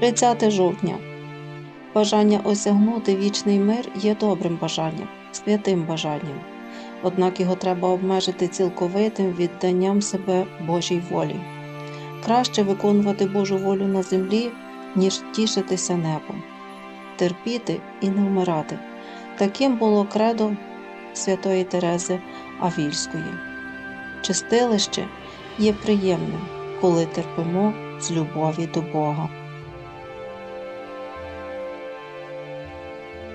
30 жовтня. Бажання осягнути вічний мир є добрим бажанням, святим бажанням. Однак його треба обмежити цілковитим відданням себе Божій волі. Краще виконувати Божу волю на землі, ніж тішитися небом, терпіти і не вмирати. Таким було кредо святої Терези Авільської. Чистилище є приємним, коли терпимо з любові до Бога.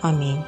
Амінь.